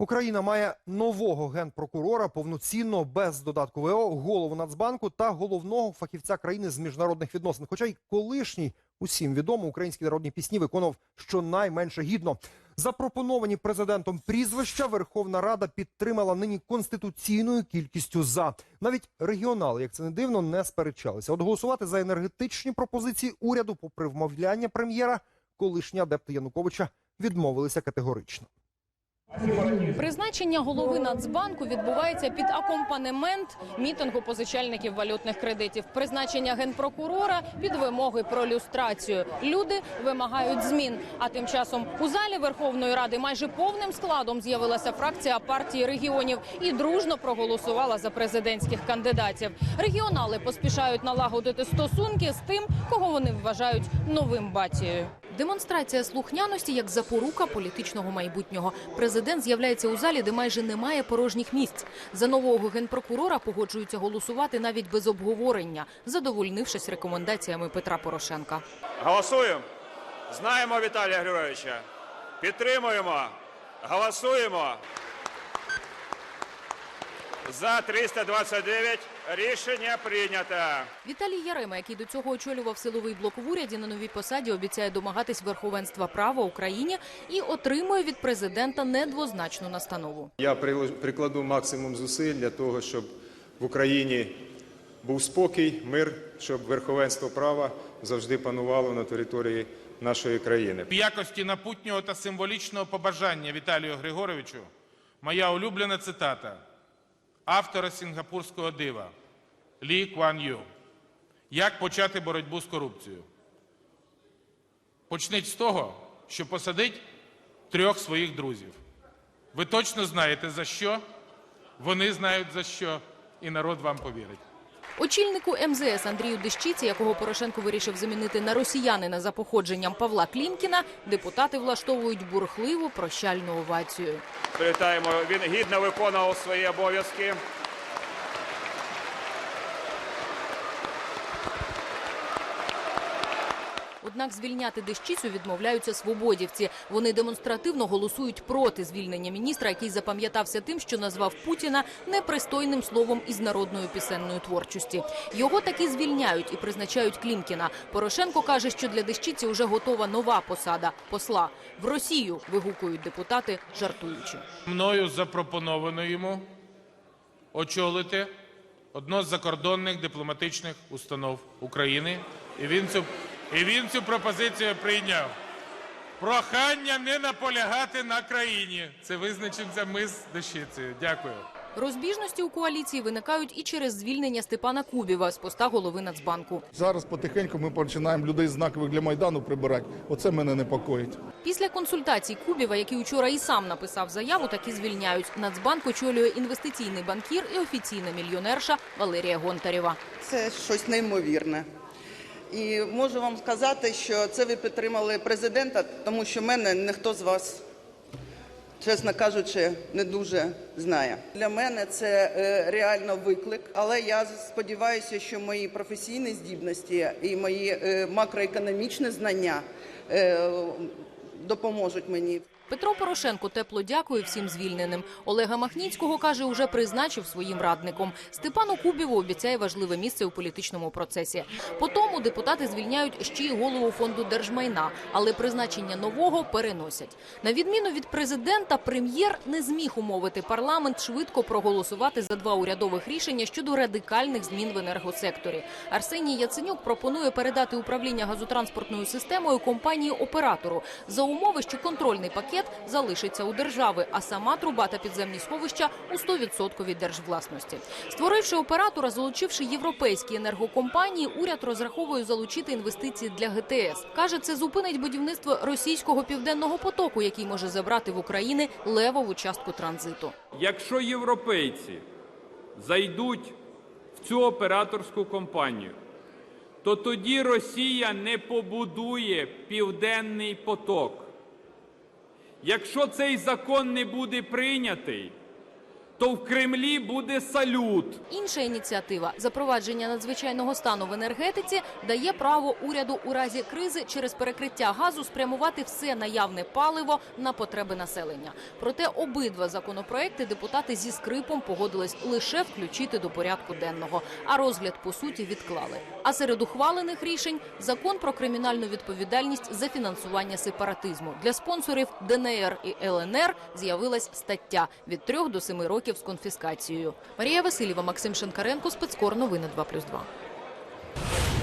Україна має нового генпрокурора, повноцінно без додатку ВО, голову Нацбанку та головного фахівця країни з міжнародних відносин. Хоча й колишній усім відомо українські народні пісні виконував щонайменше гідно. Запропоновані президентом прізвища Верховна Рада підтримала нині конституційною кількістю за. Навіть регіонали, як це не дивно, не сперечалися. От голосувати за енергетичні пропозиції уряду, попри вмовляння прем'єра, колишні адепти Януковича відмовилися категорично. Призначення голови Нацбанку відбувається під акомпанемент мітингу позичальників валютних кредитів. Призначення генпрокурора під вимоги про люстрацію. Люди вимагають змін. А тим часом у залі Верховної Ради майже повним складом з'явилася фракція партії регіонів і дружно проголосувала за президентських кандидатів. Регіонали поспішають налагодити стосунки з тим, кого вони вважають новим батією. Демонстрація слухняності як запорука політичного майбутнього. Президент з'являється у залі, де майже немає порожніх місць. За нового генпрокурора погоджуються голосувати навіть без обговорення, задовольнившись рекомендаціями Петра Порошенка. Голосуємо. Знаємо Віталія Григоровича. Підтримуємо. Голосуємо. За 329 рішення прийнято. Віталій Ярема, який до цього очолював силовий блок в уряді на новій посаді, обіцяє домагатись верховенства права Україні і отримує від президента недвозначну настанову. Я прикладу максимум зусиль для того, щоб в Україні був спокій, мир, щоб верховенство права завжди панувало на території нашої країни. В якості напутнього та символічного побажання Віталію Григоровичу моя улюблена цитата автора сінгапурського дива Лі Куан Ю. Як почати боротьбу з корупцією? Почніть з того, що посадить трьох своїх друзів. Ви точно знаєте за що, вони знають за що, і народ вам повірить. Очільнику МЗС Андрію Дещиці, якого Порошенко вирішив замінити на росіянина за походженням Павла Клімкіна, депутати влаштовують бурхливу прощальну овацію. Привітаємо. Він гідно виконував свої обов'язки. Однак звільняти Дещицю відмовляються свободівці. Вони демонстративно голосують проти звільнення міністра, який запам'ятався тим, що назвав Путіна непристойним словом із народної пісенної творчості. Його таки звільняють і призначають Клімкіна. Порошенко каже, що для Дещиці вже готова нова посада посла в Росію. Вигукують депутати, жартуючи. Мною запропоновано йому очолити одну з закордонних дипломатичних установ України. І він цю, і він цю пропозицію прийняв. Прохання не наполягати на країні. Це визначимося ми з Дещицею. Дякую. Розбіжності у коаліції виникають і через звільнення Степана Кубіва з поста голови Нацбанку. Зараз потихеньку ми починаємо людей знакових для майдану прибирати. Оце мене непокоїть. Після консультацій Кубіва, який учора і сам написав заяву, таки звільняють. Нацбанк очолює інвестиційний банкір і офіційна мільйонерша Валерія Гонтарєва. Це щось неймовірне. І можу вам сказати, що це ви підтримали президента, тому що мене ніхто з вас, чесно кажучи, не дуже знає. Для мене це е, реально виклик, але я сподіваюся, що мої професійні здібності і мої е, макроекономічні знання е, допоможуть мені. Петро Порошенко тепло дякує всім звільненим. Олега Махніцького каже, уже призначив своїм радником. Степану Кубіву обіцяє важливе місце у політичному процесі. По тому депутати звільняють ще й голову фонду держмайна, але призначення нового переносять. На відміну від президента, прем'єр не зміг умовити парламент швидко проголосувати за два урядових рішення щодо радикальних змін в енергосекторі. Арсеній Яценюк пропонує передати управління газотранспортною системою компанії оператору за умови, що контрольний пакет залишиться у держави, а сама труба та підземні сховища у 100% держвласності. Створивши оператора, залучивши європейські енергокомпанії, уряд розраховує залучити інвестиції для ГТС. каже, це зупинить будівництво російського південного потоку, який може забрати в України левову частку транзиту. Якщо європейці зайдуть в цю операторську компанію, то тоді Росія не побудує південний поток. Якщо цей закон не буде прийнятий, то в Кремлі буде салют. Інша ініціатива запровадження надзвичайного стану в енергетиці дає право уряду у разі кризи через перекриття газу спрямувати все наявне паливо на потреби населення. Проте обидва законопроекти депутати зі скрипом погодились лише включити до порядку денного, а розгляд по суті відклали. А серед ухвалених рішень закон про кримінальну відповідальність за фінансування сепаратизму для спонсорів ДНР і ЛНР з'явилась стаття від 3 до 7 років з конфіскацією. Марія Васильєва, Максим Шенкаренко, спецкор новини 2+,2.